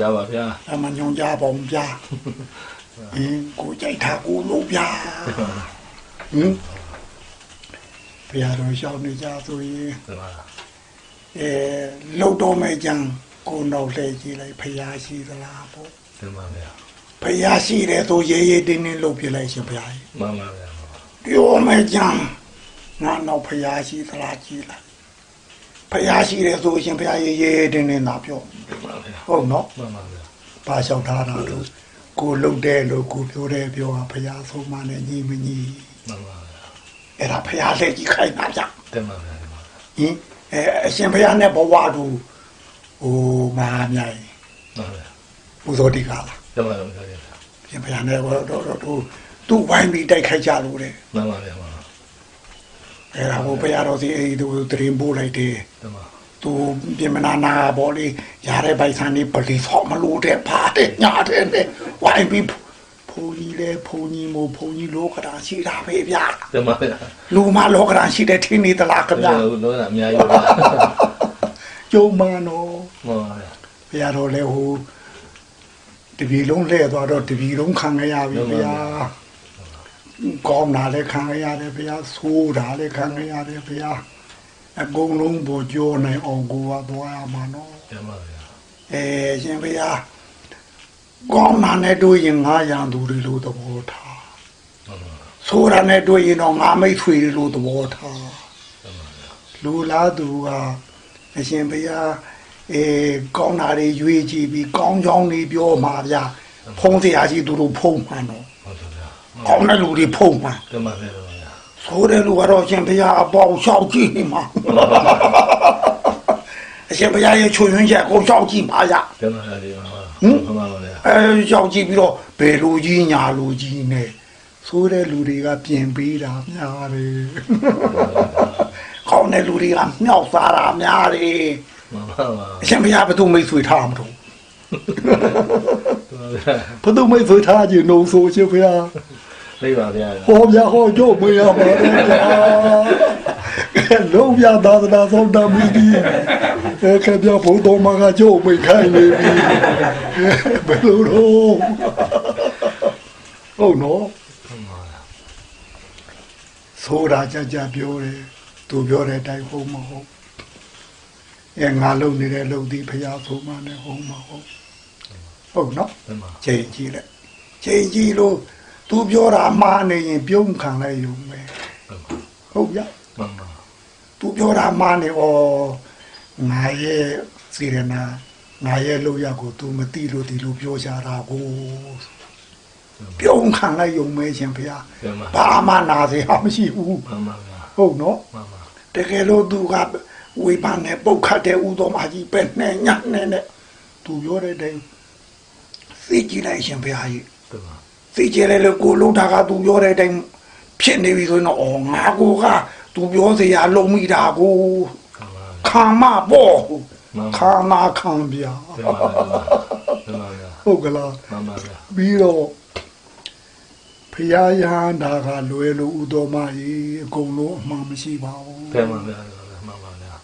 ကြပါဗျာအမညွန်ကြပါဦးဗျာအင်းကိုကြိုက်တာကိုလို့ဗျာဟင်ဘုရားတော်ရှောင်းနေကြဆိုရင်ဒီမှာအဲလှုပ်တော့မဲ့ကြံကိုနောက်လှည့်ကြည့်လိုက်ဘုရားရှိသလားပေါ့ဒီမှာဗျာဘုရားရှိတယ်ဆိုရေးရေးတင်းတင်းလှုပ်ပြလိုက်ရှင်ဘုရားကြီးမှန်ပါဗျာပြောမဲ့ကြံငါနောက်ဘုရားရှိသလားကြည့်လိုက် ဘုရားရှိတယ်ဆိုရှင်ဘုရားရေးရေးတင်းတင်းသာပြောဒီမှာဗျာဟုတ်နော်မှန်ပါဗျာပါလျှောက်ထားတာလို့ကိုလှုပ်တယ်လို့ကိုပြောတယ်ပြောတာဘုရားဆုံးမနဲ့ညီမညီမှန်ပါဗျာအဲ့ဒါဘုရားလက်ကြီးခိုင်းတာကြဒီမှာဗျာဒီမှာဟင်အဲအရှင်ဘုရားနဲ့ဘဝတူဟိုမဟာမြိုင်မှန်ပါဗျာပူဇော်တိကလားဒီမှာဗျာရှင်ဘုရားနဲ့တော့တော့တော့သူသူ့ဝိုင်းပြီးတိုက်ခိုက်ကြလို့တဲ့မှန်ပါဗျာမှန်ပါ အဲ့ဒါကိုဘုရားတော်စီအဲ့ဒီသူတရင်ပို့လိုက်တယ်ဒီမှာသူပြင်မနာနာပေါ်လေးရတဲ့ပိုက်ဆံလေးပလီဆော့မလို့တဲ့ပါတယ်ညာတဲ့နဲ့ဝိုင်းပြီးဘုန်းကြီးလေဘုန်းကြီးမို့ဘုန်းကြီးလောကဓာရှိတာပဲဗျာဒီမှာဗျာလူမလောကဓာရှိတဲ့ထင်းနေသလားခင်ဗျာလို့လားအများကြီးပါကျုံမနော်မှန်ပါဗျာဘုရားတော်လည်းဟိုတပီလုံးလှည့်သွားတော့တပီလုံးခံရရပြီဗျာ ကောင်းတာလည်းခံရရတယ်ဗျာဆိုးတာလည်းခံရရတယ်ဗျာအကုန်လုံးပေါ်ကြောနိုင်အောင်ကိုကသွားရမှာနော်ဒီမှာဗျာအဲရှင်ဗျာကောင်းတာနဲ့တွေ့ရင်ငါရန်သူတွေလို့သဘောထားမှန်ပါဆိုးတာနဲ့တွေ့ရင်တော့ငါမိတ်ဆွေတွေလို့သဘောထားမှန်ပါဗျာလူလားသူကအရှင်ဘုရားအဲကောင်းတာတွေရွေးကြည့်ပြီးကောင်းကြောင်းတွေပြောမှာဗျာဖုံးစရာကြီးသူတို့ဖုံးမှန်တော့ဟုတ်ပါဗျာ ကောင်းတဲ့လူတွေဖုံးမှန်ဒီမှာဗျာဆိုတဲ့လူကတော့အရှင်ဘုရားအပေါင်းလျှောက်ကြည့်နေမှာအရှင်ဘုရားရဲ့ချွေရင်းချက်ကိုလျှောက်ကြည့်ပါရဒီမှာဗျာဒီမှာမှန်ပါဗျာအဲလျှောက်ကြည့်ပြီးတော့ဘယ်လူကြီးညာလူကြီးနဲ့ဆိုတဲ့လူတွေကပြင်ပေးတာများတယ်ကောင်းတဲ့လူတွေကမြောက်စားတာများတယ်မှန်ပါပါအရှင်ဘုရားဘယ်သူမိတ်ဆွေထားမှာတော့ဒီမှာဗျာဘယ်သူမိတ်ဆွေထားခြင်းလို့ဆိုရှင်ဘုရား သိပါဗျာဟောပြဟောကြို့မရပါဘူးဗျာလုံးပြသာသနာဆောင်တမီဒီအခက်ပြဘုံတော်မှာကကြို့မိတ်ခိုင်းနေပြီဘယ်လိုတော့ဟုတ်နော်မှန်ပါဗျာဆိုတာကြကြပြောတယ်သူပြောတဲ့အတိုင်းဟုတ်မဟုတ်အဲငါလုံနေတဲ့လုံဒီဖရာဆိုမှလည်းဟုတ်မဟုတ်ဟုတ်နော်ဒီမှာချိန်ကြည့်လိုက်ချိန်ကြည့်လို့ သူပြောတာမှားနေရင်ပြုံးခံလိုက်ရုံပဲဟုတ်ဗျမှန်ပါသူပြောတာမှားနေဩငါရဲ့စီရနာငါရဲ့လောက်ရကို तू မသိလို့ဒီလိုပြောကြတာကိုပြုံးခံလိုက်ရုံပဲရှင်ဖေဟာဒီမှာဘာမှနာစေဟာမရှိဘူးမှန်ပါဗျာဟုတ်နော်မှန်ပါတကယ်လို့သူကဝိပန်နဲ့ပုတ်ခတ်တဲ့ဥတော်မကြီးပဲနဲ့ညနဲ့နဲ့သူပြောတဲ့တိုင်သိကြည့်လိုက်ရှင်ဖေဟာကြီးဒီမှာ သိကြတယ်လို့ကိုလုံးတာကသူပြောတဲ့အတိုင်းဖြစ်နေပြီဆိုရင်တော့အော်ငါကိုကသူပြောစရာလုံးမိတာကိုမှန်ပါခံမပေါ့မှန်ပါခံမခံပြဒီမှာဒီမှာဗျာဟုတ်ကလားမှန်ပါဗျာပြီးတော့ဖရာယဟန္တာကလွယ်လို့ဥတော်မကြီးအကုန်လုံးအမှန်မရှိပါဘူးဒီမှာဗျာမှန်ပါဗျာ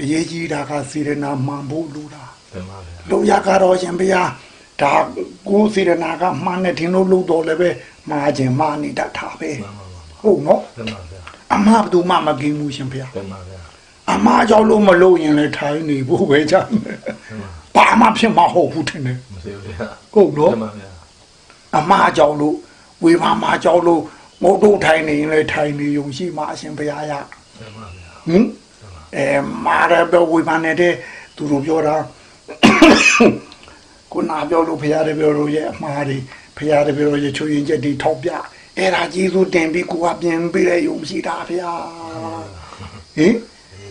အရေးကြီးတာကစေရနာမှန်ဖို့လိုတာဒီမှာဗျာလုံရကတော့ရှင်ဘုရား ဒါကိုယ်စေရနာကမှန်တဲ့ထင်လို့လို့တော့လည်းပဲမှားခြင်းမှားနေတတ်တာပဲမှန်ပါမှန်ပါဟုတ်နော်ဒီမှာဗျာအမဘယ်သူမှမกินဘူးရှင်ဘုရားဒီမှာဗျာအမကြောင့်လို့မလို့ရင်လည်းထိုင်နေဖို့ပဲကြတယ်ဒီမှာဘာမှဖြစ်မှာဟုတ်ဘူးထင်တယ်မသိဘူးဗျာဟုတ်နော်ဒီမှာဗျာအမကြောင့်လို့ဝေဘာမကြောင့်လို့ငုတ်တို့ထိုင်နေရင်လည်းထိုင်နေုံရှိမှအရှင်ဘုရားရဒီမှာဗျာဟင်အဲမာရဘဝေဘာနေတဲ့သူတို့ပြောတာ ကိုနာပြောလို့ဘုရားတပည့်တော်ရဲ့အမှားတွေဘုရားတပည့်တော်ရဲ့ချွေရင်ချက်တွေထောက်ပြအဲ့ဒါကျေးဇူးတင်ပြီးကိုကပြင်ပေးတဲ့ယုံရှိတာဘုရားဟင်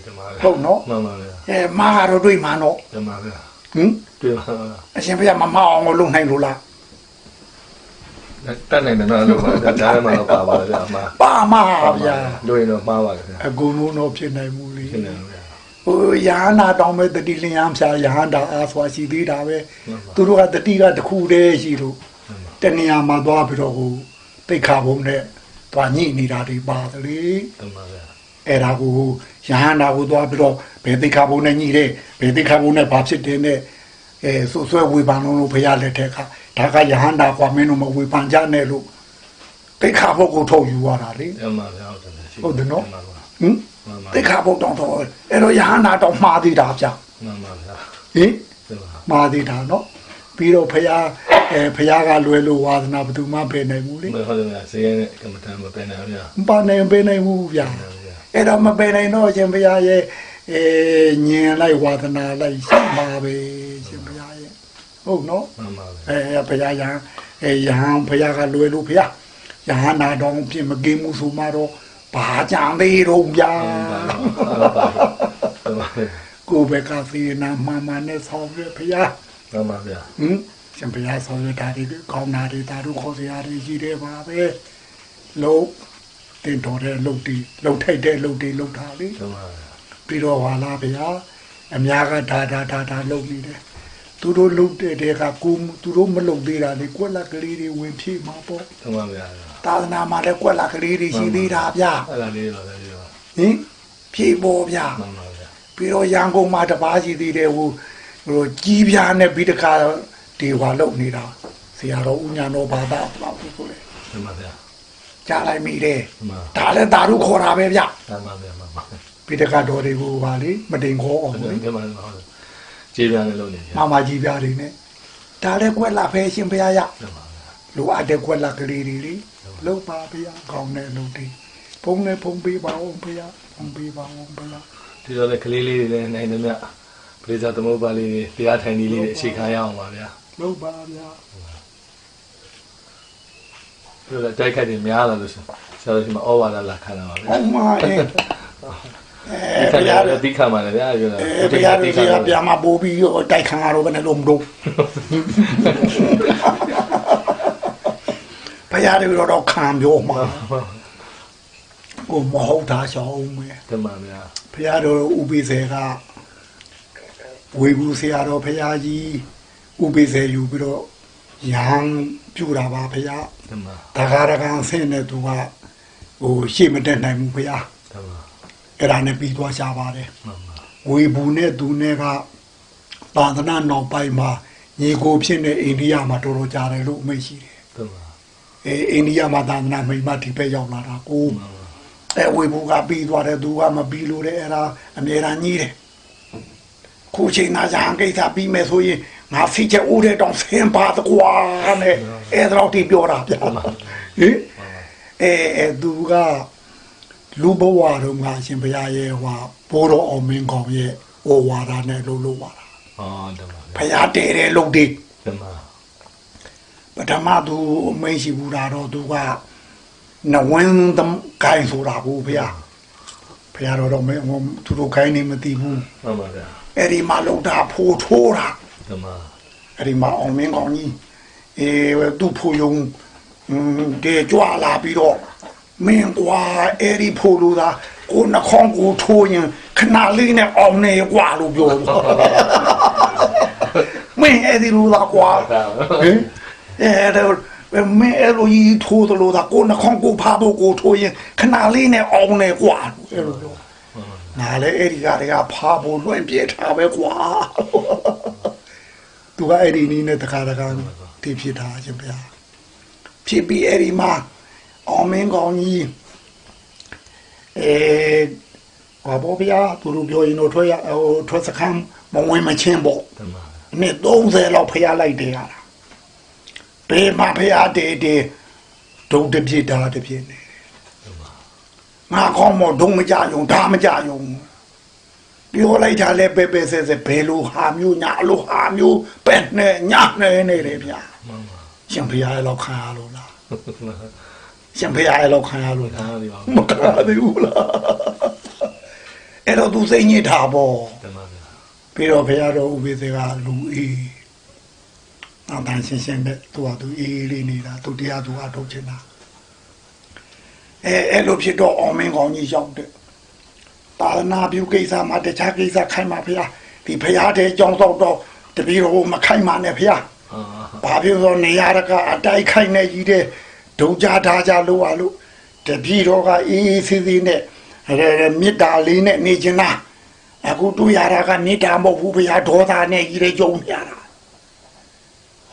ဒီမှာဟုတ်နော်မှန်ပါဗျာအဲမာကတော့တွေ့မှာတော့ဒီမှာဗျာဟင်ဒီမှာအရှင်ဘုရားမမအောင်ကိုလုံနိုင်လို့လားတက်နိုင်တယ်နော်လို့ပါဒါလည်းမတော့ပါပါဗျာအမှားပါမဗျာတို့ရင်တော့မှားပါဗျာအကုန်လုံးတော့ဖြစ်နိုင်မှုလေဖြစ်နေတယ်ဗျာ ဟိုယဟန္တာတောင်းမဲ့တတိလျံဖြာယဟန္တာအားဆွာရှိသေးတာပဲမှန်ပါသူတို့ကတတိကတစ်ခုတည်းရှိလို့တဏှာမှာသွားပြီးတော့ဟိုတိတ်ခါဘုံနဲ့သွားညှိနေတာတွေပါတယ်လေဒီမှာဗျာအဲ့ဒါကိုယဟန္တာကိုသွားပြီးတော့ဘယ်တိတ်ခါဘုံနဲ့ညှိတယ်ဘယ်တိတ်ခါဘုံနဲ့ဘာဖြစ်တယ်နဲ့ယအဲဆွဆွဲဝေဖန်လုံးလို့ဘုရားလက်ထက်ကဒါကယဟန္တာကွာမင်းတို့မဝေဖန်ကြနဲ့လို့တိခါဘုတ်ကိုထုတ်ယူရတာလေတမဗျာဟုတ်တယ်ရှိဟုတ်တယ်နော်မှန်ပါဟင်မှန်ပါ တိခါဘုတ်တောင်းတော့အဲ့တော့ယဟန္တာတော့မှားသေးတာဗျမှန်ပါဗျာဟင်တမမှားသေးတာနော်ပြီးတော့ဘုရားအဲဘုရားကလွယ်လို့ဝါသနာဘယ်သူမှပဲနိုင်ဘူးလေမဟုတ်တယ်ဗျာဈေးနဲ့ကမ္မထမ်းမပင်နိုင်ဗျာမပါနိုင်ပဲနိုင်ဘူးဗျမှန်ပါဗျာအဲ့တော့မပဲနိုင်တော့ရှင်ဘုရားရဲ့အဲညင်လိုက်ဝါသနာလိုက်ရှိပါပဲရှင်ဘုရားရဲ့ဟုတ်နော်မှန်ပါဗျာအဲဘုရားယဟန်အဲယဟန်ဘုရားကလွယ်လို့ဘုရားယဟန်နာတော်ပြင်မကင်းမှုဆိုမှတော့ ဘာကြံသေးတော့ဗျာမှန်ပါပါတမကိုယ်ဘက်ကသေနာမမနဲ့ဆောင်းရဘုရားမှန်ပါဗျာဟင်ရှင်ဘုရားဆောင်းရတာဒီကောင်းတာတွေတာတို့ခေါ်စရာတွေရှိတယ်ပါပဲလုံးတင်တော်တဲ့လုံတီလုံထိုက်တဲ့လုံတီလုံတာလေတမပြီးတော့ဟာလာဗျာအများကဒါဒါဒါဒါလုံနေတယ်သူတို့လုံတဲ့တဲ့ကကိုသူတို့မလုံသေးတာလေကွက်လက်ကလေးတွေဝင်ဖြည့်မှာပေါ့တမဗျာ သာသနာမှာလည်းကွက်လက်ကလေးတွေရှိသေးတာဗျာအဲ့ဒါလေးပါလေဗျာဟင်ဖြည့်ပေါ်ဗျာမှန်ပါဗျာပြီးတော့ရန်ကုန်မှာတပားရှိသေးတယ်ဟိုဟိုကြီးပြားနဲ့ပြီးတခါဒီဟွာလုံနေတာဆရာတော်ဦးညာတော်ဘာသာပါဘူးဆိုလေတမဗျာကြားလိုက်မိတယ်တမဒါလည်းသာတို့ခေါ်တာပဲဗျာတမဗျာမှန်ပါပြီးတခါတော်တွေကိုပါလေမတင်ခေါ်အောင်လေတမဟုတ်ခြေပြန်လေးလုံးနေဗျာမမကြီးပြားတွေနဲ့ဒါလည်းကွက်လာဖဲရှင်ဘုရားရတမဗျာလိုအပ်တဲ့ကွက်လာကလေးတွေလေ လုံးပါဘုရားကောင်းတဲ့လုံးတွေဖုံးနဲ့ဖုံးပေးပါအောင်ဘုရားဖုံးပေးပါအောင်ဘုရားဒီလိုလေကလေးလေးတွေလည်းနိုင်တယ်မြပရိသတ်သမုပ္ပါလေးတွေတရားထိုင်ကြီးလေးတွေအခြေခံရအောင်ပါဗျာလုံးပါဗျာဒီလိုတိုက်ခတ်တွေများလာလို့ဆိုဆရာတို့ဒီမှာဩဝါဒလာခံတာပါဗျာဟုတ်မှာအဲဒီဘုခါရရားတိခါမှလည်းဗျာပြောတာအဲဘုရားတို့ကပြန်မပို့ပြီးတော့တိုက်ခံရတော့ဘယ်နဲ့လုံးမလို့ဘု ရားတို့တော့ခံပြောမှာကိုမဟုတ်တာရှောင်းမယ်တမန်ဗျာဘုရားတော်ဥပိ္ပေကဝေဘူးဆရာတော်ဘုရားကြီးဥပိ္ပေယူပြီးတော့ယဟန်ပြူတာပါဘုရားတမန်တခါတခါဆင်းနေသူကဟိုရှေ့မတက်နိုင်ဘူးဘုရားတမန်အဲ့ဒါနဲ့ပြီးသွားရှာပါတယ်မှန်ပါဝေဘူးနဲ့သူနဲ့ကသာသနာနောက်ပိုင်းမှာညီကိုဖြစ်နေအိန္ဒိယမှာတော်တော်ကြာတယ်လို့အမိတ်ရှိတယ်တမန် အဲအိန္ဒိယမှာသာသနာမိမဒီဘက်ရောက်လာတာကိုမှန်ပါအဲဝေဘူးကပြီးသွားတယ်သူကမပြီးလို့တဲ့အဲ့ဒါအမြဲတမ်းကြီးတယ်ခုချိန်သားရဟန်းကိစ္စပြီးမယ်ဆိုရင်ငါဖိချက်ဦးတဲ့တောင်ဆင်းပါတကွာနဲ့အဲ့ဒါတော့ဒီပြောတာဗျာဟင်အဲအဲသူကလူဘဝတော့ငါရှင်ဘုရားရဲ့ဟွာဘိုးတော်အောင်မင်းကောင်ရဲ့ဟောဝါဒနဲ့လှုပ်လို့ပါတာအော်တမန်ဘုရားတည်တဲ့လှုပ်ဒီတမန်ပ ထမသူအမိန့်ရှိဘူးတာတော့သူကနဝင်းသမကိုင်းဆိုတာဘူးဘုရားဘုရားတော်တော့မင်းဟိုသူတို့ကိုင်းနေမသိဘူးမှန်ပါဗျာအဲ့ဒီမှာလုံတာဖိုးထိုးတာတမန်အဲ့ဒီမှာအောင်မင်းကောင်းကြီးအေးသူ့ဖိုးယုံอืมတေကြွလာပြီးတော့မင်းကွာအဲ့ဒီဖိုးလူသားကိုနှခေါင်းကိုထိုးရင်ခဏလေးနဲ့အောင်နေကွာလို့ပြောလို့မင်းအဲ့ဒီလူသားကွာဒါဟင် အဲ့တော့မင်းအဲ့လိုကြီးထိုးသလိုသာကိုနှခေါင်းကိုဖားဖို့ကိုထိုးရင်ခဏလေးနဲ့အောင်နေကွာလို့အဲ့လိုပြောငါလည်းအဲ့ဒီကတည်းကဖားဖို့လွှင့်ပြထားပဲကွာသူကအဲ့ဒီနည်းနဲ့တခါတခါတည်ဖြစ်တာရှင်ဗျာဖြစ်ပြီးအဲ့ဒီမှာအောင်မင်းကောင်းကြီးအဲဘာဘောဗျာသူတို့ပြောရင်တော့ထွက်ရဟိုထွက်စခန်းမဝင်မချင်းပေါ့တမန်နှစ်30လောက်ဖျားလိုက်တယ်ရတာ ဘေးမှာဖျားတယ်တယ်ဒုံတစ်ပြစ်တာတစ်ပြစ်နေငါကောင်းမဒုံမကြယုံဒါမကြယုံပြောလိုက်တာလဲပဲပဲဆဲဆဲဘယ်လိုဟာမျိုးညာလိုဟာမျိုးပဲနဲ့ညာနေနေတယ်ဗျာမှန်ပါရှင်ဖျားရဲ့လောက်ခံရလို့လားရှင်ဖျားရဲ့လောက်ခံရလို့လားအားဒီပါမခံရသေးဘူးလားအဲ့တော့သူစိတ်ညစ်တာပေါ့တမန်ဗျာပြီးတော့ဘုရားတော်ဥပိ္ပေကလူအေး အတန်ရှင်းရှင်းနဲ့သူကသူအေးအေးလေးနေတာသူတရားသူအထုတ်ချင်တာအဲအဲ့လိုဖြစ်တော့အောင်မင်းကောင်းကြီးရောက်တဲ့တာသနာပြုကိစ္စမှာတခြားကိစ္စခိုင်းမှာဘုရားဒီဘုရားတဲ့ကြောင်းတော့တော့တပည့်တော်မခိုင်းပါနဲ့ဘုရားအာဘာဖြစ်လို့နေရာတကအတိုက်ခိုက်နေကြီးတဲ့ဒုံကြထားကြလို့ပါလို့တပည့်တော်ကအေးအေးဆေးဆေးနဲ့ရဲမေတ္တာလေးနဲ့နေချင်တာအခုတွေ့ရတာကမေတ္တာမဟုတ်ဘူးဘုရားဒေါသနဲ့ကြီးတဲ့ကြုံနေရတာတ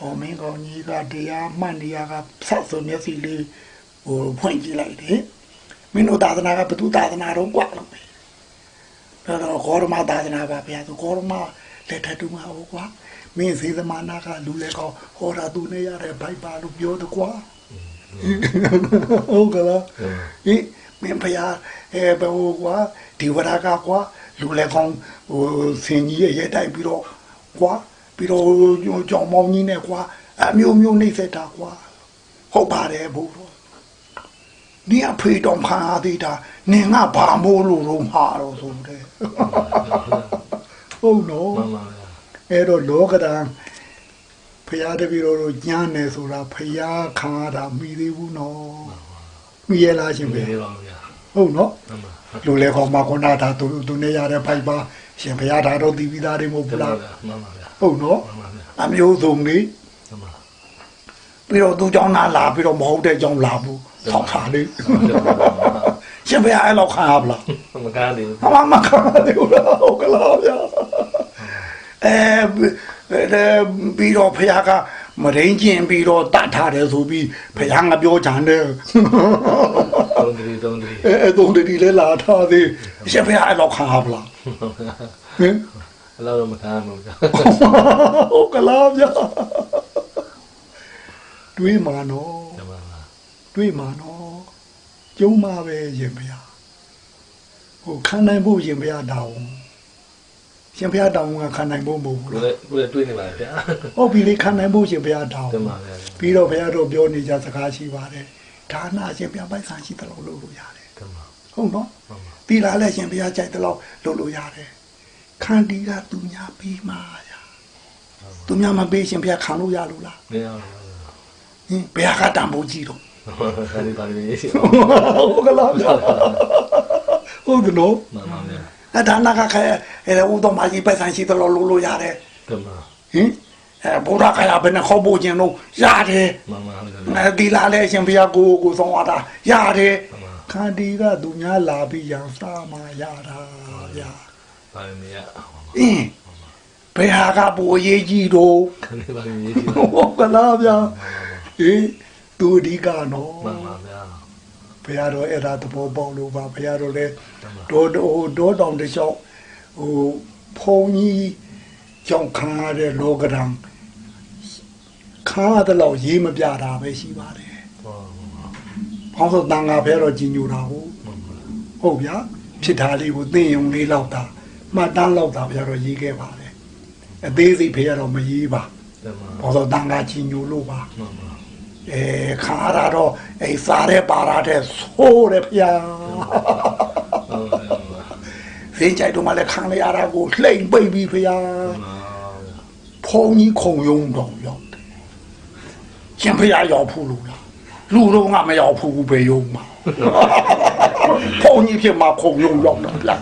ဟောမင်းကောင်ကြီးကတရားမှန်တရားကဆောက်စုံမျက်စိလေးဟိုဖွင့်ကြည့်လိုက်တယ်မင်းတို့သာသနာကဘသူသာသနာတော့กว่าလို့ပဲဒါတော့ဂေါရမသာသနာပါဗျာသူဂေါရမလက်ထက်တူမှာဟောကွာမင်းစေသမနာကလူလေကောင်ဟောတာသူနဲ့ရတဲ့ဘိုက်ပါလို့ပြောတော့ကွာဟုတ်ကလားဟိမင်းဖယားအဲဘဟိုကွာဒီဝရကကွာလူလေကောင်ဟိုစင်ကြီးရဲ့ရဲတိုက်ပြီးတော့ကွာ ပြီးတော့ကြောင်မောင်းကြီးနဲ့ကွာအမျိုးမျိုးနှိမ့်ဆက်တာကွာဟုတ်ပါတယ်ဘိုးတော်နင်အဖေတော်ခံရသေးတာနင်ကဘာမို့လို့တော့မှာတော့ဆိုတယ်ဟုတ်နော်အဲ့တော့လောကဓာတ်ဖရာတပည့်တော်တို့ညံ့နေဆိုတာဖရာခံရတာမိသေးဘူးနော်မိရလားရှင်ဗျဟုတ်နော်လူလေခေါ်မှာခုနကဒါသူသူနဲ့ရတဲ့ဖိုက်ပါ ရှင်ဖရာဒါတော့ဒီပြီးသားတွေမဟုတ် တ ဘူး လား လား ဗျာမှန်ပါဗျာ ဟုတ်နော် မှန်ပါဗျာ အမျိုးစုံလေး မှန်ပါ ပြီးတော့သူเจ้าနာလာပြီးတော့မဟုတ်တဲ့เจ้าလာဘူးဆောက်တာလေးရှင်ဖရာအဲ့လောက်ခံရပလား မကားသေးဘူး အမမခံရသေးဘူးလားဟုတ်ကလားဗျာအဲအဲပြီးတော့ဖះကမရင်းကျင်ပြီးတော့တတ်ထားတယ်ဆိုပြီးဖះငါပြောချင်တယ် သုံးတရီသုံးတရီ အဲအဲသုံးတတိလဲလာထားသေးရှက်ဖះအဲ့လောက်ခံရပလား ဟင်အဲ့လိုတော့မကားဘူးဗျာဟုတ်ကလားဗျာတွေးမှာနော်မှန်ပါဗျာတွေးမှာနော်ကျုံးမှာပဲရင်ဖះဟိုခံနိုင်ဖို့ရင်ဖះတောင်းရှင်ဖះတောင်းကခံနိုင်ဖို့မဟုတ်ဘူးကိုလားယ်ကိုယ်တွေးနေပါဗျာဟုတ်ပြီလေခံနိုင်ဖို့ရှင်ဘုရားတောင်းတင်ပါဗျာပြီးတော့ဘုရားတို့ပြောနေကြစကားရှိပါတယ်ဒါနရှင်ဘုရားပိုက်ဆံရှိတယ်လို့လုပ်လို့ရတယ်တင်ပါဟုတ်နော်မှန်ပါ တီလာလည်းရှင်ဘုရားကြိုက်တယ်လို့လုပ်လို့ရတယ်ခန္တီကသူများပြီးမှရသူများမပေးရှင်ဘုရားခံလို့ရလို့လားမင်းအောင်ဟင်ဘုရားကတန်ဖို့ကြီးတော့ခါဒီပါလေးရှိဟုတ်ကလားဗျာဟုတ်ကနော်မှန်ပါဗျာအဲဒါနကခဲအဲဥတော်မကြီးပိုက်ဆံရှိတယ်လို့လုပ်လို့ရတယ်တင်ပါဟင်အဲဘုရားခရဘယ်နဲ့ခေါ်ဖို့ခြင်းလို့ရတယ်မှန်ပါဗျာအဲဒီလာလဲရှင်ဘုရားကိုကိုဆောင်ရတာရတယ်မှန်ပါ ခန္တီကသူများလာပြီးရန်စားမှရတာဗျာပါမီရအင်းဘယ်ဟာကပူအရေးကြီးတော့ခါဒီပါလေးရှိဟုတ်ကလားဗျာအေးသူအဓိကနော်မှန်ပါဗျာဘုရားတော်အဲ့ဒါသဘောပေါက်လို့ပါဘုရားတော်လည်းဒေါ်ဟိုဒေါ်တောင်တစ်လျှောက်ဟိုဖုံကြီးကြောင့်ခံရတဲ့လောကဓာတ်ခံရတဲ့လောက်ရေးမပြတာပဲရှိပါတယ် ဟောဘောင်းဆိုတန်ခါဖဲတော့ကြီးညိုတာဟုတ်ဟုတ်ဗျာဖြစ်တာလေးကိုသိရင်လေးလောက်တာမှတ်တမ်းလောက်တာဖဲတော့ရေးခဲ့ပါတယ်အသေးစိတ်ဖဲတော့မရေးပါတင်ပါဘောင်းဆိုတန်ခါကြီးညိုလို့ပါမှန်ပါအဲခါရတော့အဲစားတဲ့ပါရတဲ့ဆိုးတယ်ဖျာဟုတ်ပါဗျာစင်းကြိုက်တော့မှလည်းခံရတာကိုလှိမ့်ပိတ်ပြီးဖျာမှန်ပါဗျာဖုံကြီးခုံယုံတော့ရောက်တယ်ရှင်ဖျာရောက်ဖူးလို့လား လူတော့ငါမရောက်ဖူးဘူးပဲယုံမှာဖုံကြီးဖြစ်မှာခုံယုံရောက်တော့လား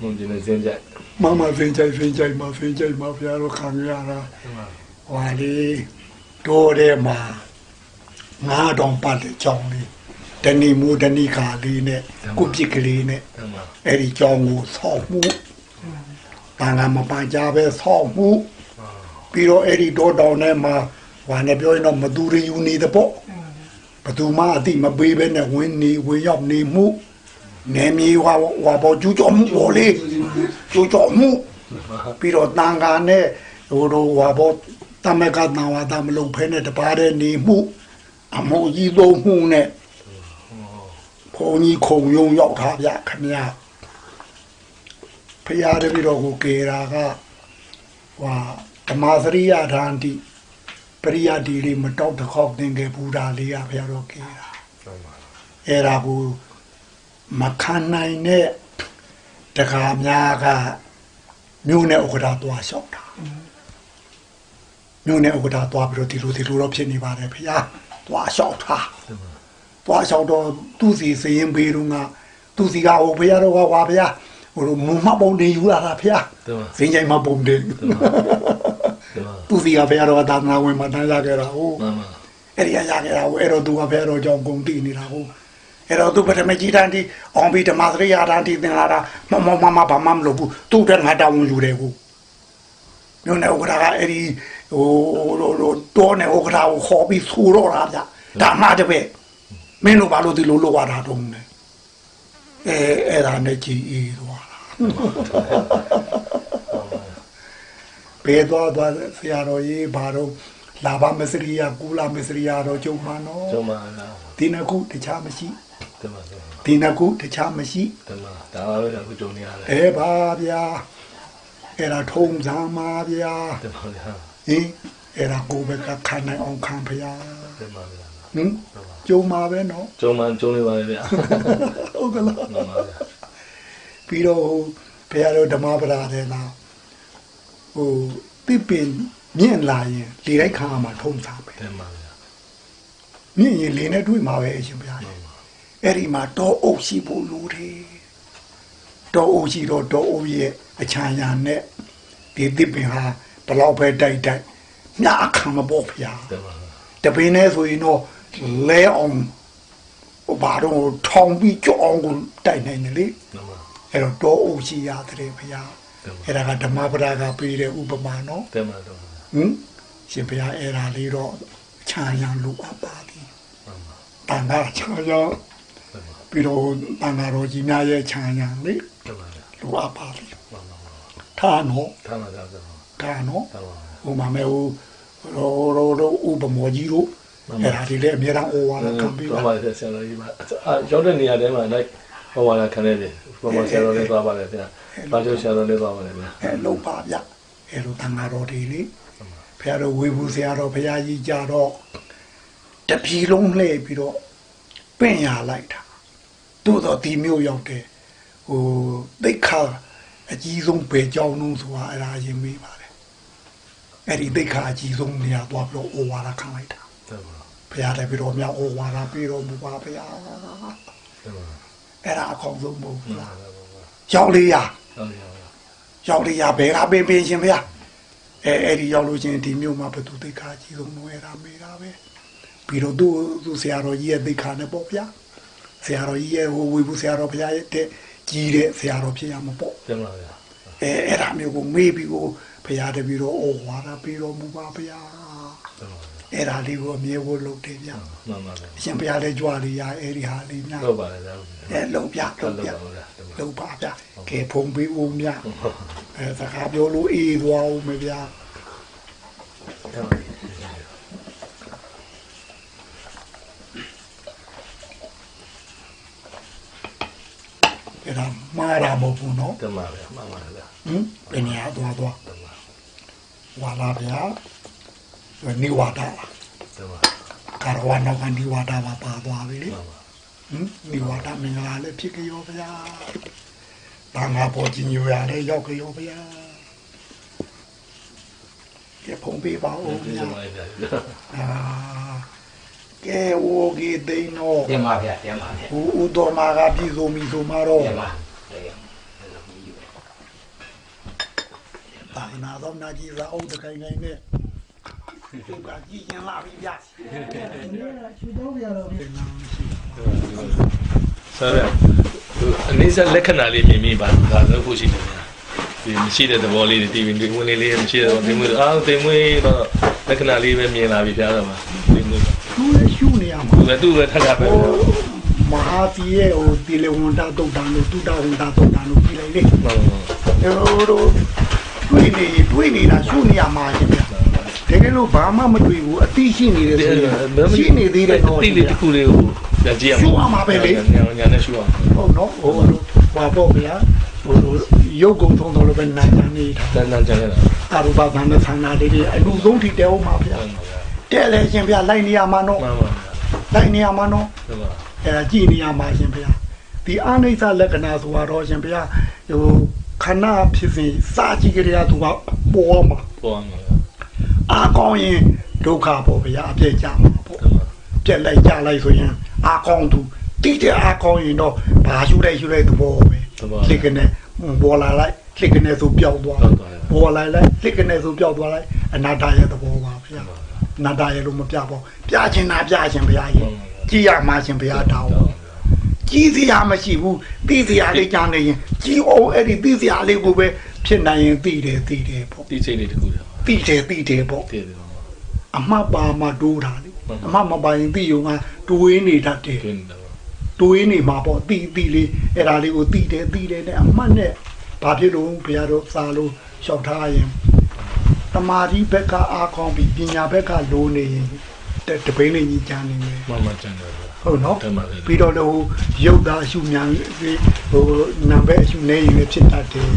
မုန်ကြီးနဲ့စင်းကြိုက်မမစင်ကြိုက်စင်ကြိုက်မစင်ကြိုက်မဖျားတော့ခံရတာဟွာလေတိုးတဲ့မှာငါတော့ပတ်တဲ့ကြောင်းလေးတဏီမူတဏီကာလေးနဲ့ကုပ္ပိကလေးနဲ့တင်ပါအဲ့ဒီကြောင်းကိုဆောက်မှုတန်ခါမပန်ကြပဲဆောက်မှုပြီးတော့အဲ့ဒီတောတောင်ထဲမှာ ဟွာနဲ့ပြောရင်တော့မသူရယူနေတဲ့ပေါ့ဘသူမှအတိမပေးဘဲနဲ့ဝင်နေဝင်ရောက်နေမှုနေမီဟွာဟွာပေါ်ကျူးကျော်မှုပေါ်လေကျူးကျော်မှုပြီးတော့တန်ခါနဲ့ဟိုတော့ဟွာပေါ်တမကတန်ဝါတမလုံးဖဲနဲ့တပါးတဲ့နေမှုအမိုးကြီးသုံးမှုနဲ့ဘုံကြီးခုံယုံရောက်တာဗျခင်ဗျာဖရာတပည့်တော်ကိုကေရာကဟွာဓမ္မစရိယဓာန်တိ ပရိယတိလေးမတောက်တစ်ခေါက်သင်ခဲ့ဘူးတာလေးကဖရာတော်ကေရာအဲ့ဒါကိုမခံနိုင်တဲ့တခါများကမြို့နယ်ဥက္ကဋ္ဌသွားလျှောက်တာမြို့နယ်ဥက္ကဋ္ဌသွားပြီးတော့ဒီလိုဒီလိုတော့ဖြစ်နေပါတယ်ဖရာသွားလျှောက်တာသွားလျှောက်တော့သူ့စီစရင်ပေးတော့ကသူ့စီကဟိုဖရာတော်ကဟွာဖရာဟိုမမပုံတင်ယူလာတာဖရာတင်ပါစင်ကြိမ်မပုံတင်တင်ပါ သူစီကဖရာတော်ကသာသနာဝင်မှာတန်းရခဲ့တာဟုတ်မှန်ပါအဲ့ဒီကရခဲ့တာဟုတ်အဲ့တော့သူကဖရာတော်ကြောင့်ဂုံတိနေတာဟုတ်အဲ့တော့သူပထမကြီးတန်းတီအောင်ပြီးဓမ္မစရိယာတန်းတီသင်လာတာမမမမဘာမှမလုပ်ဘူးသူ့တက်ငါတောင်းဝင်ယူတယ်ဟုတ်ဟမြို့နယ်ဥက္ကဋ္ဌကအဲ့ဒီဟိုဟိုဟိုတောနယ်ဥက္ကဋ္ဌကိုခေါ်ပြီးဆူတော့တာဗျဒါမှတပည့်မင်းတို့ဘာလို့ဒီလိုလုပ်ရတာတုံးလဲအဲအဲ့ဒါနဲ့ကြည်အေးသွားတာ ဘယ်သွားသွားဆရာတော်ကြီးဘာတော့လာဘမစရိယကူလာမစရိယတော့ကျုံမနော်ကျုံပါလားဒီနှစ်ခုတခြားမရှိတမန်တော်ဒီနှစ်ခုတခြားမရှိတမန်ဒါပါပဲအခုကျုံနေရတယ်အဲပါဗျာအဲ့ဒါထုံးစံပါဗျာတမန်တော်ဟင်အဲ့ဒါကိုယ်ပဲကခံနိုင်အောင်ခံဖျားတမန်တော်ဟင်ကျုံမှာပဲနော်ကျုံမှကျုံနေပါလေဗျာဟုတ်ကလားမှန်ပါဗျာပြီးတော့ဘုရားတော်ဓမ္မပဒါတဲ့လား ဟိုပြပင်မြင့်လာရင်လေလိုက်ခံရမှာထုံးစားပဲတမန်ဗျာမြင့်ရင်လေနဲ့တွေ့မှာပဲအရှင်ဘုရားရဲ့အဲ့ဒီမှာတောအုပ်ရှိဖို့လိုတယ်တောအုပ်ရှိတော့တောအုပ်ရဲ့အချမ်းညာနဲ့ဒီသစ်ပင်ဟာဘလောက်ပဲတိုက်တိုက်ညအခါမပေါ်ဖျားတမန်တပင်းနဲ့ဆိုရင်တော့လဲအောင်ဟိုဘာတော့ထောင်ပြီးကြောက်အောင်ကိုတိုက်နိုင်တယ်လေတမန်အဲ့တော့တောအုပ်ရှိရတယ်ဖျား အဲ့ဒါကဓမ္မပဒကပေးတဲ့ဥပမာနော်တမန်တော်ဟင်ရှင်ဘုရားအဲ့ဒါလေးတော့ခြံရံလူအပ်ပါသည်တန်ခါခြံရံပြီးတော့တန်ခါတော်ကြီးများရဲ့ခြံရံလေတမန်ဗျာလူအပ်ပါသည်မှန်ပါပါထားနော်တမန်တော်တမန်ထားနော်တမန်ဟိုမှာမဲဟိုရောရောရောဥပမောကြီးတို့အဲ့ဒါဒီလေအများအားဩဝါဒခံပြီးတော့ပါပါဆရာတော်ကြီးပါအာရောက်တဲ့နေရာထဲမှာလိုက် ဟောပါလာခံနေတယ်ဘုမဆရာတော်လေးသွားပါလေဗျာဘာကျဆရာတော်လေးသွားပါလေဗျာအဲလုံပါဗျအဲ့လိုတန်ခါတော်ဒီလေဘုရားတော်ဝေဘူးဆရာတော်ဘုရားကြီးကြတော့တပြီလုံးလှည့်ပြီးတော့ပင့်ရလိုက်တာသို့တော့ဒီမျိုးရောက်တယ်ဟိုသိက္ခာအကြီးဆုံးပဲကြောင်းလုံးဆိုတာအဲ့ဒါရင်မေးပါတယ်အဲ့ဒီသိက္ခာအကြီးဆုံးနေရာသွားပြီးတော့ဩဝါဒခံလိုက်တာတမန်ဘုရားလည်းပြီးတော့မြတ်ဩဝါဒပြီးတော့မူပါဘုရားတမန် အဲ့ဒါအကောင်းဆုံးမဟုတ်ဘူးလာလားရောက်လေးရဟုတ်ကဲ့ရောက်လေးရဘယ်ကပင်ပင်ရှင်ဘုရားအဲအဲ့ဒီရောက်လို့ချင်းဒီမြို့မှာဘသူသိက္ခာကြီးဆုံးလို့အဲ့ဒါမေးတာပဲပြီးတော့သူ့သူဆရာတော်ကြီးရဲ့သိက္ခာနဲ့ပေါ့ဗျာဆရာတော်ကြီးရဲ့ဟိုဝေဘူးဆရာတော်ဘုရားရဲ့တဲ့ကြီးတဲ့ဆရာတော်ဖြစ်ရမှာပေါ့တမန်ဗျာအဲအဲ့ဒါမျိုးကိုမေးပြီးကိုဘုရားတပည့်တော်ဩဝါဒပြီးတော်မူပါဗျာတမန် အဲ့ဒါလေးကိုအမြဲဝလုပ်တယ်ဗျာမှန်ပါဗျာအရှင်ဘုရားလည်းကြွလေးရအဲ့ဒီဟာလေးများဟုတ်ပါလေဗျာအဲလုံပြဟုလုံတ်ပြပါပါဗျာတမန်လုံပါဗျာကဲဖုံပေးဦးမြအဲစကားပြောလို့အေးသွားဦးမဗျာတမန်အဲ့ဒါမှားတာမဟုတ်ဘူးနော်တမန်ဗျာမှန်ပါဗျာဟင်ဘယ်နေရာသွားသွားတမန်ဝါလာဗျာ နိဝါဒလားတမန်ကာရဝနောက်ကနိဝါဒပါပါသွားပြီလေမှန်ပါဟင်နိဝါဒမင်္ဂလာလည်းဖြစ်ကြရောဗျာဘာငါပေါ်ကြီးညိုရလည်းရောက်ကြရောဗျာကဲဖုံပေးပါဦးတဗျာမန်ဗျာအာကဲဝိုဂီသိန်းတော့တင်ပါဗျာတင်ပါဗျာဟိုဥတော်မာကပြည်စုံပြီဆိုမှတော့တင်ပါသာသနာတော်နာကြီးရာအုပ်တခိုင်ခိုင်နဲ့ သူကကြည်ရင်လာပြီဗျာချူတော့ရတော့ပြန်လာမရှိဆရာသူအနည်းဆက်လက္ခဏာလေးမြင်မိပါဒါလည်းဖို့ရှိတယ်ဗျာဒီမရှိတဲ့သဘောလေးတွေတီးပြီးဒီဝင်လေးလေးမရှိတဲ့တင်မွေးအာတင်မွေးတော့လက္ခဏာလေးပဲမြင်လာပြီဖျားတော့မှာတင်မွေးသူလည်းရှုနေရမှာသူလည်းသူ့ပဲထပ်ထပ်ပဲဟိုမဟာတီရဲ့ဟိုတီလေဝန်တာတုတ်တန်လို့တုတဝန်တာတုတ်တန်လို့ပြီးလိုက်လေမှန်ပါဟိုတို့တွေးနေတွေးနေတာရှုနေရမှာရှင်ဗျာ တကယ်လို့ဘာမှမတွေ့ဘူးအတိရှိနေတယ်ဆိုရင်ရှိနေသေးတယ်တော့တိလေးတစ်ခုလေးကိုပြန်ကြည့်ရမှာညာနဲ့ရှူအောင်ဟုတ်နော်ဟိုဟွာပေါ့ဗျာဟိုရုပ်ကုံသုံးတော်လို့ပဲနိုင်တာနေတာတန်းတန်းကြရတာအရူပသန္နသန္နာလေးတွေအလူဆုံးထိတဲအောင်ပါဗျာတဲ့လေရှင်ဗျာလိုက်နေရမှာနော်မှန်ပါလိုက်နေရမှာနော်မှန်ပါအဲဒါကြည်နေရမှာရှင်ဗျာဒီအာနိစ္စလက္ခဏာဆိုတော့ရှင်ဗျာဟိုခဏဖြစ်စဉ်စာကြည့်ကြရသူကပေါ်မှာပေါ်မှာ အာကောင်းရင်ဒုက္ခပေါ့ဗျာအပြည့်ကြမှာပေါ့မှန်ပါပြက်လိုက်ကြလိုက်ဆိုရင်အာကောင်းသူတိတဲ့အာကောင်းရင်တော့ဘာရှုလိုက်ရှုလိုက်သဘောပဲလစ်ကနေပေါ်လာလိုက်လစ်ကနေဆိုပျောက်သွားဟုတ်ပါတယ်ပေါ်လာလိုက်လစ်ကနေဆိုပျောက်သွားလိုက်အနာတရဲ့သဘောပါဗျာအနာတရဲ့လို့မပြပေါ့ပြချင်တာပြချင်ဗျာကြီးကြည်ရမှာရှင်ဗျာတောင်းကြီးစရာမရှိဘူးသိစရာလေးကြားနေရင်ကြီးအောင်အဲ့ဒီသိစရာလေးကိုပဲဖြစ်နိုင်ရင်သိတယ်သိတယ်ပေါ့ဒီချိန်လေးတခုတော့ သိတယ်သိတယ်ပေါ့တည်တယ်ပေါ့အမှတ်ပါမှတိုးတာလေမှန်ပါအမှတ်မပါရင်သိုံကတွေးနေတတ်တယ်တွင်းတယ်ပေါ့တွေးနေမှာပေါ့သိသိလေးအဲ့ဒါလေးကိုသိတယ်သိတယ်နဲ့အမှတ်နဲ့ဘာဖြစ်လို့ဘုရားတို့စာလို့လျှောက်ထားရင်တမာတိဘက်ကအားကောင်းပြီးပညာဘက်ကလိုနေရင်တတပိန်းလေးကြီးကြမ်းနေမယ်မမကျန်တယ်ပေါ့ဟုတ်နော်တမန်တယ်ပြီးတော့လည်းဟိုရုပ်သားအရှုမြန်ပြီးဟိုနံပါတ်အရှုနေရင်လည်းဖြစ်တတ်တယ်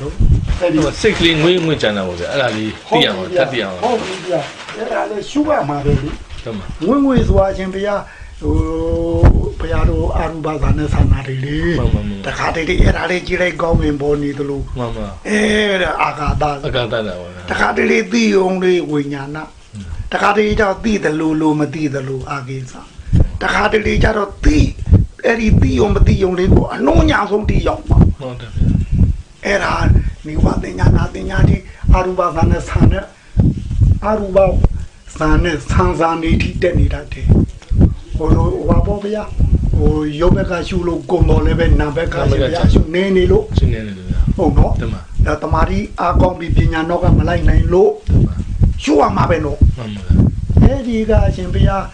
ဟင်ဘာလို့အဲ့ဒီဒီစိတ်ကလေးငွေငွေကျန်တာပေါ့ဗျာအဲ့ဒါလေးသိရအောင်တတ်သိအောင်ဟုတ်ပြီဗျာအဲ့ဒါလည်းရှုရမှာပဲလေတမန်ငွေငွေသွားခြင်းဘုရားဟိုဘုရားတို့အာရုဘသာနဲ့ဆန္ဒတွေလေမှန်ပါမှန်တခါတည်းအဲ့ဒါလေးကြည့်လိုက်ကောင်းရင်ပေါ်နေသလိုမှန်မှန်အဲဒါအာဃာတအကတတ်တာပေါ့ဗျာတခါတည်းသိုံလေးဝိညာဏတခါတည်းကျတော့သိတယ်လို့လို့မသိတယ်လို့အာကိစ္စတခါတည်းကျတော့သိအဲ့ဒီသိုံမသိုံလေးကိုအနှုံးညာဆုံးတိရောက်ပါဟုတ်တယ်ဗျာ အဲ့ဒါမိဝတင်ညာနာတင်ညာဒီအာရုဘသာနဲ့ဆန်နဲ့အာရုဘဇာနဲ့ဆန်ဇာနေတိတက်နေတတ်တယ်ဟိုလိုဟိုပါပေါ့ဗျာဟိုရုပ်ဘက်ကရှုလို့ကုံတော်လည်းပဲနာဘက်ကရှုရရှုနေနေလို့ရှင်းနေတယ်ဗျာဟုတ်နော်တမန်ဒါတမာရီအာကောင်းပြီးပညာတော့ကမလိုက်နိုင်လို့တမန်ရှုရမှာပဲနော်မှန်ပါအဲ့ဒီကအရှင်ဘုရား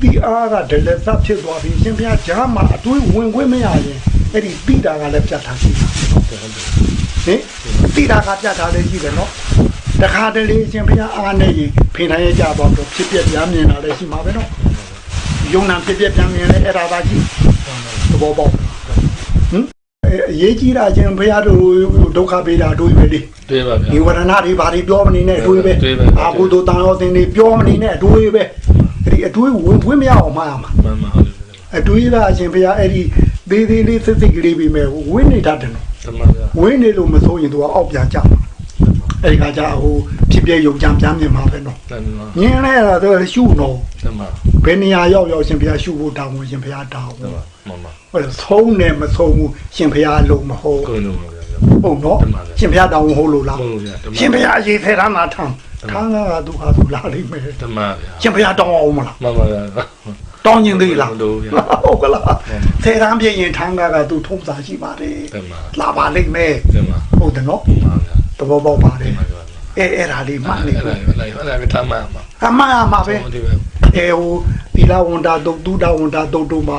ဒီအားကဒလဇတ်ဖြစ်သွားပြီအရှင်ဘုရားဂျာမှာအတွေးဝင်ခွင့်မရရင်အဲ့ဒီတိတာကလည်းပြတ်ထားရှိတာဟုတ်တယ်ဟုတ်တယ် ဟင်တိတာကပြတ်ထားလည်းရှိတယ်နော်တခါတလေအရှင်ဘုရားအားနေရင်ဖိနိုင်ရကြတော့ဖြစ်ပြပြမြင်တာလည်းရှိမှာပဲနော်ယုံနာဖြစ်ပြပြမြင်လည်းအဲ့ဒါသာကြီးသဘောပေါက်ဟင်အရေးကြီးတာချင်းဘုရားတို့ဒုက္ခပေးတာတို့ပဲလေတွေ့ပါဗျာဒီဝရဏတွေဘာတွေပြောမနေနဲ့အတွေးပဲအတွေးပဲအာဟုတောတန်ရောတင်တွေပြောမနေနဲ့အတွေးပဲအဲ့ဒီအတွေးဝင်ဝင်မရအောင်မှားရမှာမှန်မှန်ဟုတ်တယ်အတွေးကအရှင်ဘုရားအဲ့ဒီသေးသေးလေးစစ်စစ်ကလေးပြီးမဲ့ဝင်းနေတတ်တယ်နော်တ မန်ဗျာဝင်းနေလို့မစိုးရင်သူကအောက်ပြန်ကြမှာအဲ့ဒီကကြဟိုဖြစ်ပြယုံကြံပြန်မြင်မှာပဲနော်တမန်ညင်းလဲတာသူရှုနော်တမန်ဘယ်နေရာရောက်ရောက်ရှင်ဘုရားရှုဖို့တောင်းဝင်ရှင်ဘုရားတောင်းတမန်မှန်မှန်ဟုတ်လားဆုံးနေမဆုံးဘူးရှင်ဘုရားလုံးမဟုတ်ကိုယ်လုံးပါဗျာဟုတ်နော်တမန်ပါရှင်ဘုရားတောင်းဟုတ်လို့လားမဟုတ်ဗျာတမန်ရှင်ဘုရားရေးထဲထားမှာထမ်းထမ်းကသူဟာသူလာလိမ့်မယ်တမန်ဗျာရှင်ဘုရားတောင်းအောင်မလားမှန်ပါဗျာ တောင်းရင်သေးလားမလို့ဗျာဟုတ်ကလားမှန်ပါဆယ်တန်းပြည့်ရင်ထမ်းကကသူထုံးစာရှိပါတယ်တမန်လာပါလိမ့်မယ်တမန်ဟုတ်တယ်နော်မှန်ပါဗျာသဘောပေါက်ပါတယ်မှန်ပါဗျာအဲအဲ့ဒါလေးမှတ်နေအဲ့ဒါလို့အဲ့ဒါအဲ့ဒါကတမန်မှာအမှန်အမှာပဲဟုတ်တယ်ဗျာအဲဟိုသီလဝန္တာတုတ်တုဒဝန္တာတုတ်တို့မှာ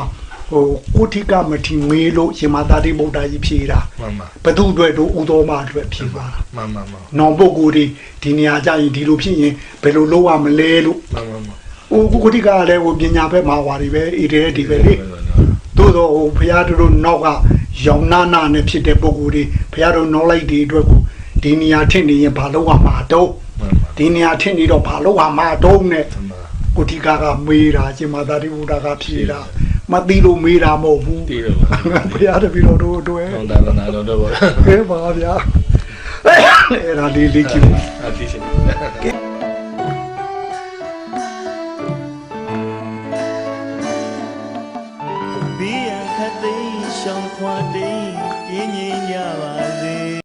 ဟိုကုဋ္ဌိကမထီမေးလို့ရှင်မသာတိဗုဒ္ဓကြီးဖြေတာမှန်ပါဘသူအတွက်တို့ဥတော်မအတွက်ဖြေပါတာမှန်မှန်မှန်နောင်ပုဂ္ဂိုလ်တွေဒီနေရာကြရင်ဒီလိုဖြစ်ရင်ဘယ်လိုလုပ်ရမလဲလို့မှန်မှန်မှန် ဟိုကုဋ္ဌိကလည်းဟိုပညာဘက်မှာဟွာတွေပဲဣတိရဒီပဲလေသို့တော့ဟိုဘုရားတို့နောက်ကရောင်နာနာနဲ့ဖြစ်တဲ့ပုံကိုယ်တွေဘုရားတို့နောက်လိုက်တွေအတွက်ကိုဒီနေရာထင့်နေရင်ဘာလို့ရမှာတော့မှန်မှန်ဒီနေရာထင့်နေတော့ဘာလို့ရမှာတော့နဲ့တမန်ကိုတိကာကမေးတာရှင်မာသာတိဘုရားကဖြေတာမသိလို့မေးတာမဟုတ်ဘူးတည်တော့ပါဘုရားတပည့်တော်တို့အတွက်ဟောတာလာတော့တော့ပါခဲပါဗျာအဲ့ဒါလေးလေးကြည့်ပါအတိရှင် ဆောင်ခွာတိပြင်းငြိမ်ကြပါ